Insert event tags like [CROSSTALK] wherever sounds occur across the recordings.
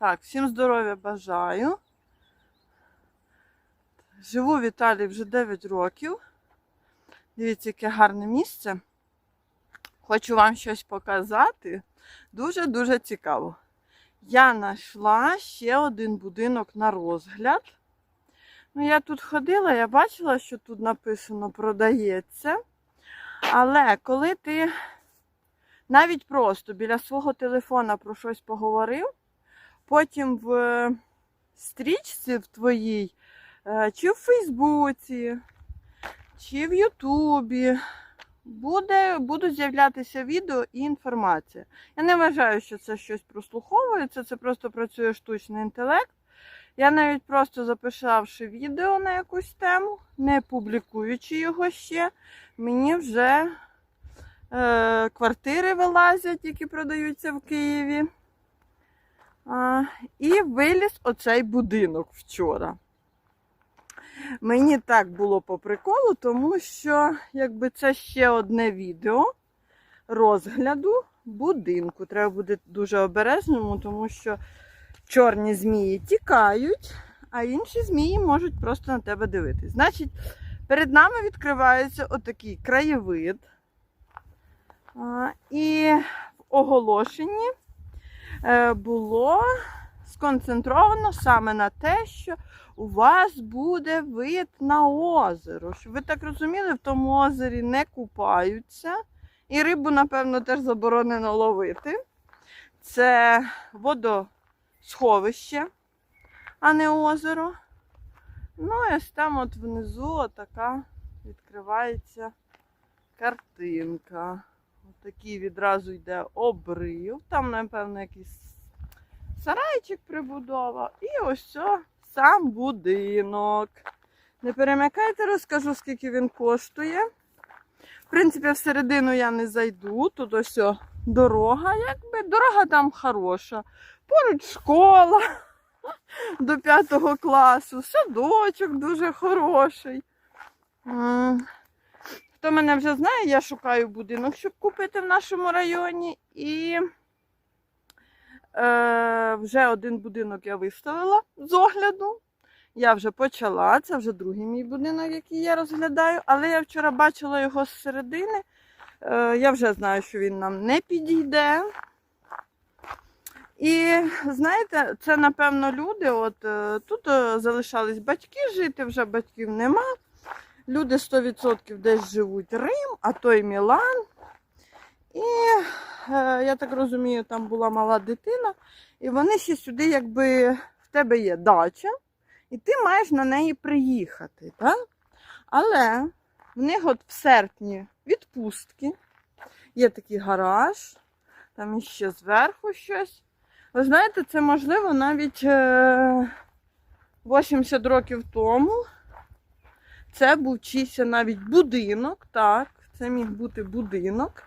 Так, всім здоров'я бажаю. Живу в Італії вже 9 років. Дивіться, яке гарне місце. Хочу вам щось показати. Дуже-дуже цікаво. Я знайшла ще один будинок на розгляд. Ну, я тут ходила, я бачила, що тут написано продається. Але коли ти навіть просто біля свого телефона про щось поговорив, потім в стрічці в твоїй, е, чи в Фейсбуці, чи в Ютубі буде, будуть з'являтися відео і інформація. Я не вважаю, що це щось прослуховується, це просто працює штучний інтелект. Я навіть просто записавши відео на якусь тему, не публікуючи його ще, мені вже е, квартири вилазять, які продаються в Києві. І виліз оцей будинок вчора. Мені так було по приколу, тому що якби це ще одне відео розгляду будинку. Треба бути дуже обережному, тому що чорні змії тікають, а інші змії можуть просто на тебе дивитись. Значить, перед нами відкривається отакий краєвид. А, І в оголошенні було сконцентровано саме на те, що у вас буде вид на озеро. Щоб ви так розуміли, в тому озері не купаються. І рибу, напевно, теж заборонено ловити. Це водосховище, а не озеро. Ну, і ось там от внизу така відкривається картинка. Отакий відразу йде обрив. Там, напевно, якийсь сарайчик прибудова. І ось о, сам будинок. Не перемикайте, розкажу, скільки він коштує. В принципі, всередину я не зайду. Тут ось о, дорога, якби. Дорога там хороша. Поруч школа [LAUGHS] до п'ятого класу, садочок дуже хороший. Хто мене вже знає, я шукаю будинок, щоб купити в нашому районі. І е, вже один будинок я виставила з огляду. Я вже почала, це вже другий мій будинок, який я розглядаю, але я вчора бачила його з середини. Е, я вже знаю, що він нам не підійде. І знаєте, це напевно люди. От е, тут е, залишались батьки жити, вже батьків нема. Люди 100% десь живуть Рим, а то й Мілан. І е, я так розумію, там була мала дитина, і вони ще сюди, якби в тебе є дача, і ти маєш на неї приїхати. Так? Але в них от в серпні відпустки, є такий гараж, там іще зверху щось. Ви знаєте, це можливо навіть е, 80 років тому. Це був чийсь навіть будинок, так, це міг бути будинок.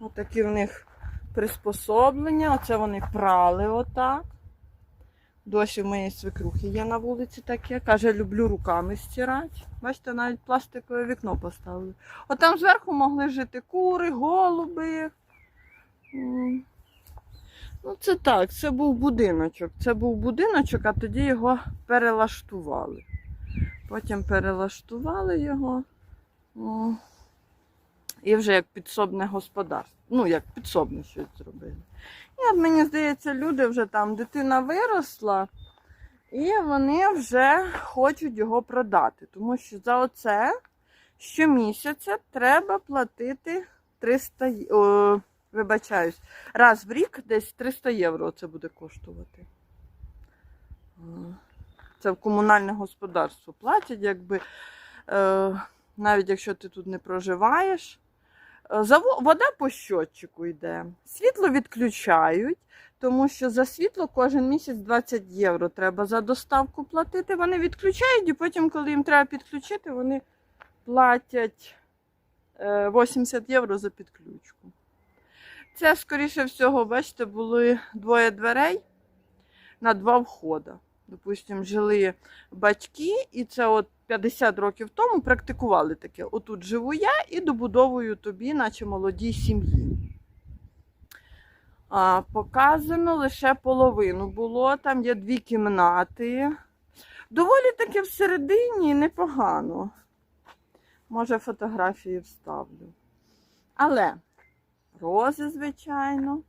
Отакі в них приспособлення. Оце вони прали отак. Досі в моєї свекрухи є на вулиці таке. Каже, люблю руками стирати. Бачите, навіть пластикове вікно поставили. От там зверху могли жити кури, голуби. Ну, це так, це був будиночок. Це був будиночок, а тоді його перелаштували. Потім перелаштували його. О, і вже як підсобне господарство. Ну, як підсобне щось зробили. І от мені здається, люди вже там, дитина виросла, і вони вже хочуть його продати. Тому що за оце щомісяця треба платити 300 є- о, вибачаюсь, раз в рік десь 300 євро це буде коштувати. Е, Це в комунальне господарство платять, якби е, навіть якщо ти тут не проживаєш. Е, Вода по щотчику йде. Світло відключають, тому що за світло кожен місяць 20 євро треба за доставку платити. Вони відключають, і потім, коли їм треба підключити, вони платять е, 80 євро за підключку. Це, скоріше всього, бачите, були двоє дверей на два входи. Допустимо, жили батьки, і це от 50 років тому практикували таке. Отут живу я і добудовую тобі, наче молодій сім'ї. Показано лише половину було. Там є дві кімнати. Доволі таки всередині непогано. Може, фотографії вставлю. Але рози, звичайно.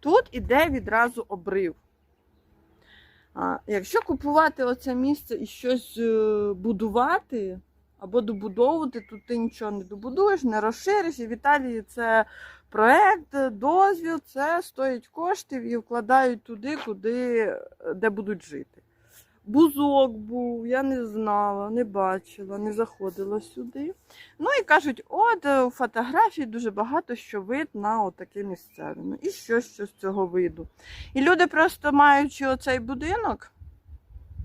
Тут іде відразу обрив. А, якщо купувати оце місце і щось е, будувати або добудовувати, то ти нічого не добудуєш, не розшириш. І в Італії це проект, дозвіл, це стоїть коштів і вкладають туди, куди, де будуть жити. Бузок був, я не знала, не бачила, не заходила сюди. Ну і кажуть, от е, у фотографії дуже багато що вид на отаке місцеве. Ну і що, що з цього виду. І люди, просто маючи оцей будинок,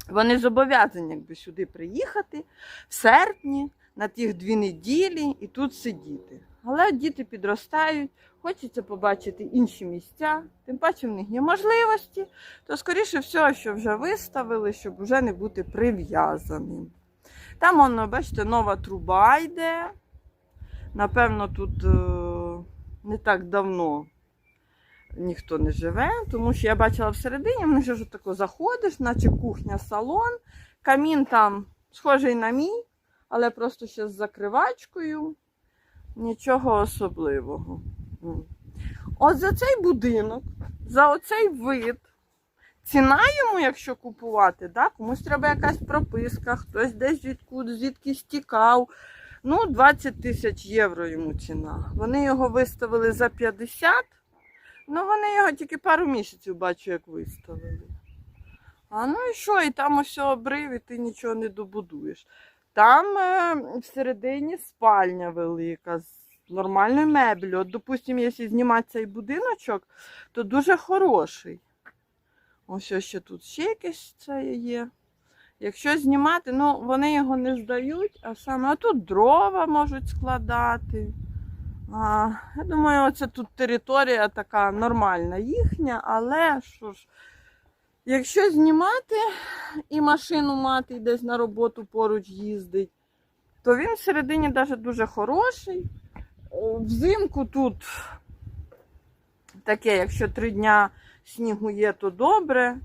вони зобов'язані якби сюди приїхати в серпні на тих дві неділі і тут сидіти. Але діти підростають, хочеться побачити інші місця, тим паче в них є можливості, то скоріше всього, що вже виставили, щоб вже не бути прив'язаним. Там, воно, бачите, нова труба йде. Напевно, тут е, не так давно ніхто не живе, тому що я бачила всередині, вони ж тако заходиш, наче кухня, салон. Камін там схожий на мій, але просто ще з закривачкою. Нічого особливого. От за цей будинок, за оцей вид. Ціна йому, якщо купувати, да? комусь треба якась прописка, хтось десь звідкуди, звідки стікав. Ну, 20 тисяч євро йому ціна. Вони його виставили за 50. Ну, вони його тільки пару місяців бачу, як виставили. А ну і що? І там ось обрив, і ти нічого не добудуєш. Там е, всередині спальня велика, з нормальною меблею. От, допустимо, якщо знімати цей будиночок, то дуже хороший. Ось ось ще тут ще якесь це є. Якщо знімати, ну вони його не здають, а саме а тут дрова можуть складати. А, я думаю, оце тут територія така нормальна їхня, але що ж, якщо знімати і машину мати і десь на роботу поруч їздить, то він всередині навіть дуже хороший. Взимку тут таке, якщо три дня снігу є, то добре.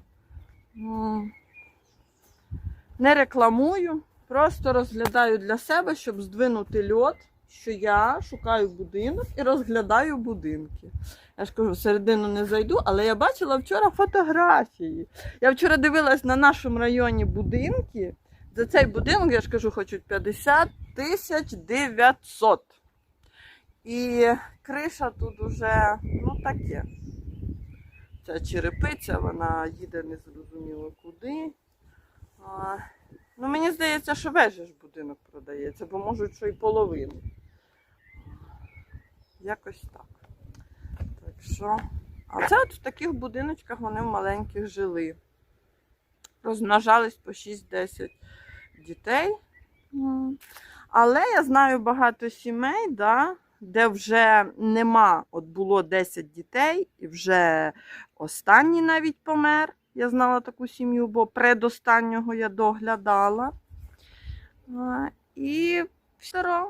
Не рекламую, просто розглядаю для себе, щоб здвинути льот, що я шукаю будинок і розглядаю будинки. Я ж кажу, всередину не зайду, але я бачила вчора фотографії. Я вчора дивилась на нашому районі будинки. За цей будинок, я ж кажу, хочуть 50 тисяч 900. І криша тут уже, ну таке. Ця черепиця, вона їде незрозуміло куди. А, ну, мені здається, що весь ж будинок продається, бо можуть, що й половину. Якось так. Так що. А це от в таких будиночках вони в маленьких жили. Розмножались по 6-10 дітей. Але я знаю багато сімей, да, де вже нема, от було 10 дітей, і вже останній навіть помер. Я знала таку сім'ю, бо предостаннього я доглядала. І все,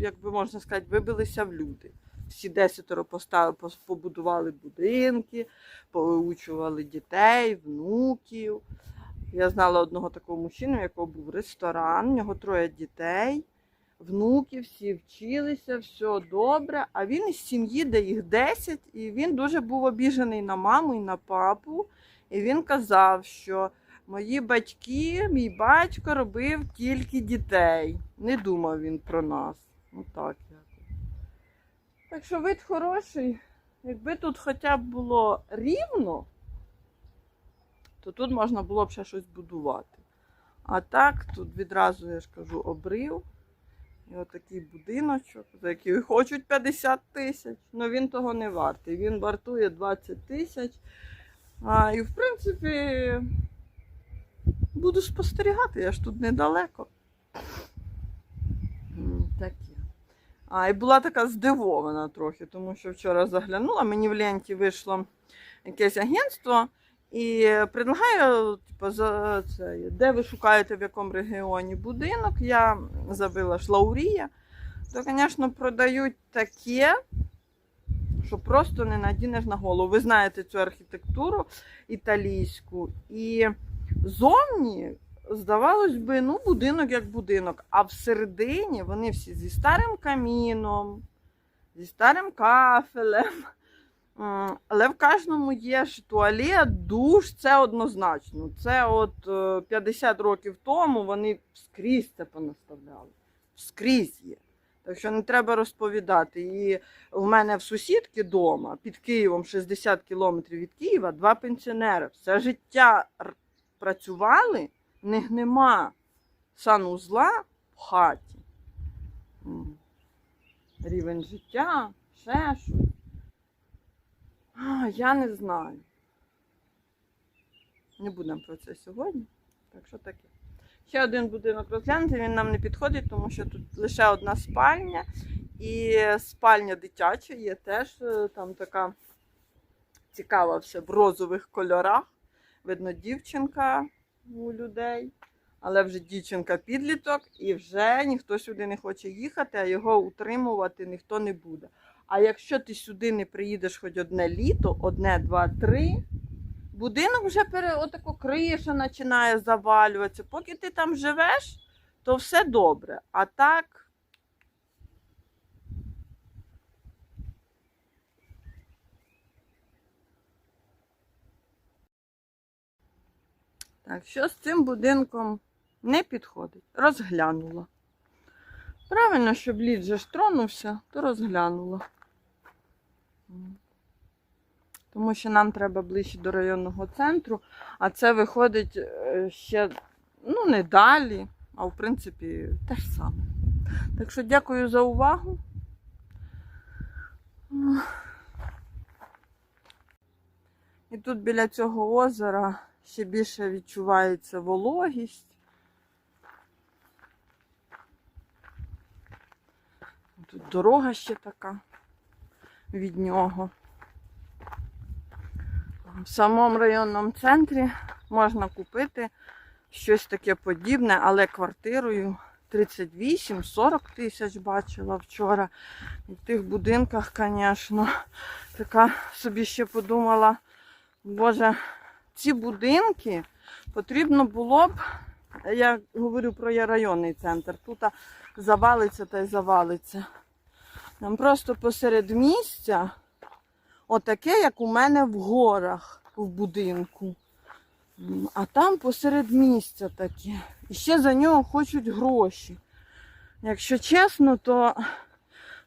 як би можна сказати, вибилися в люди. Всі десятеро поставили, побудували будинки, повиучували дітей, внуків. Я знала одного такого мужчину, у якого був ресторан, у нього троє дітей, внуки, всі вчилися, все добре. А він із сім'ї, де їх 10, і він дуже був обіжений на маму і на папу. І він казав, що мої батьки, мій батько робив тільки дітей. Не думав він про нас. Отак якось. Так що вид хороший. Якби тут хоча б було рівно, то тут можна було б ще щось будувати. А так, тут відразу, я ж кажу, обрив. І отакий будиночок, за який хочуть 50 тисяч. але він того не вартий. Він вартує 20 тисяч. А, і в принципі, буду спостерігати, я ж тут недалеко. М, Таке. А, і була така здивована трохи, тому що вчора заглянула, мені в ленті вийшло якесь агентство і предлагає, типу, за це, де ви шукаєте в якому регіоні будинок. Я забила ж Лаурія, то, звісно, продають таке, що просто не надінеш на голову. Ви знаєте цю архітектуру італійську. І зовні, здавалось би, ну, будинок як будинок. А всередині вони всі зі старим каміном, зі старим кафелем. Але в кожному є ж туалет, душ, це однозначно. Це от е, 50 років тому вони скрізь це понаставляли. Скрізь є. Так що не треба розповідати. І в мене в сусідки вдома під Києвом 60 кілометрів від Києва два пенсіонери. Все життя працювали, них нема санузла в хаті. Рівень життя, ще щось. Я не знаю. Не будемо про це сьогодні. Так що таке. Ще один будинок розглянути, він нам не підходить, тому що тут лише одна спальня. І спальня дитяча є теж е, там така цікава все в розових кольорах. Видно, дівчинка у людей, але вже дівчинка підліток, і вже ніхто сюди не хоче їхати, а його утримувати ніхто не буде. А якщо ти сюди не приїдеш хоч одне літо, одне, два, три, будинок вже пере, отако криша починає завалюватися. Поки ти там живеш, то все добре. А так. Так, що з цим будинком не підходить? Розглянула. Правильно, щоб лід же тронувся, то розглянула. Тому що нам треба ближче до районного центру, а це виходить е, ще ну, не далі, а в принципі те ж саме. Так що дякую за увагу. І тут біля цього озера ще більше відчувається вологість. Тут дорога ще така від нього. В самому районному центрі можна купити щось таке подібне, але квартирою 38-40 тисяч бачила вчора. І в тих будинках, звісно, така собі ще подумала, боже, ці будинки потрібно було б, я говорю про районний центр, тут завалиться та й завалиться. Нам просто посеред місця, отаке, як у мене в горах в будинку. А там посеред місця таке. І ще за нього хочуть гроші. Якщо чесно, то,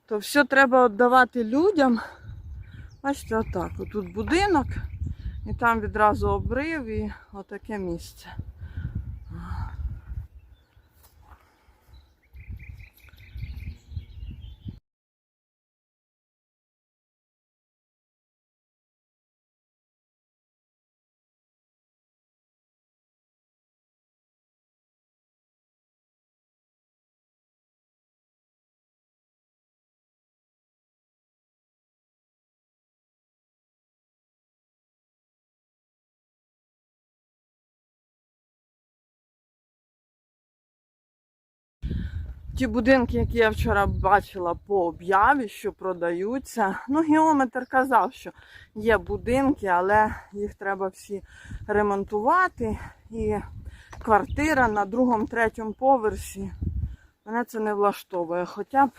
то все треба віддавати людям. Бачите, отак. Отут будинок, і там відразу обрив і отаке місце. Ті будинки, які я вчора бачила по об'яві, що продаються. Ну, геометр казав, що є будинки, але їх треба всі ремонтувати. І квартира на другому, третьому поверсі. Мене це не влаштовує. Хоча б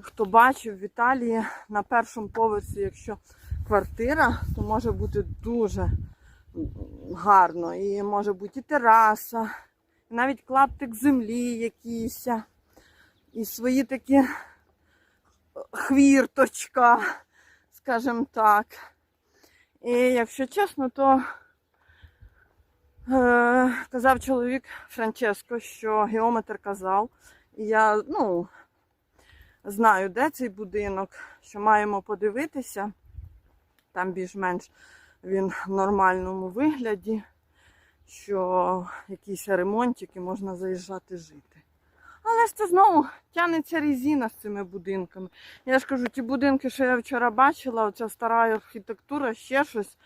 хто бачив в Італії на першому поверсі, якщо квартира, то може бути дуже гарно. І може бути і тераса, навіть клаптик землі якийсь. І свої такі хвірточка, скажімо так. І якщо чесно, то е, казав чоловік Франческо, що геометр казав, і я ну, знаю, де цей будинок, що маємо подивитися. Там більш-менш він в нормальному вигляді, що якісь ремонтики можна заїжджати жити. Але ж це знову тягнеться резина з цими будинками. Я ж кажу, ті будинки, що я вчора бачила, оця стара архітектура, ще щось.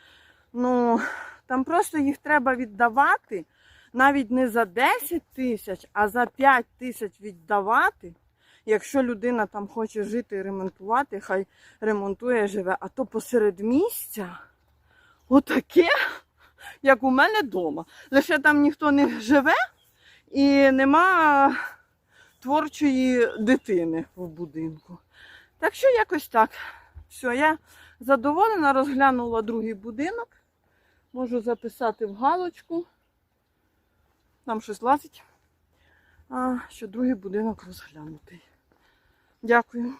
Ну, там просто їх треба віддавати навіть не за 10 тисяч, а за 5 тисяч віддавати. Якщо людина там хоче жити і ремонтувати, хай ремонтує, живе. А то посеред місця отаке, як у мене вдома. Лише там ніхто не живе і нема творчої дитини в будинку. Так що якось так. Все, я задоволена, розглянула другий будинок. Можу записати в галочку. Там щось лазить. А, що другий будинок розглянутий. Дякую.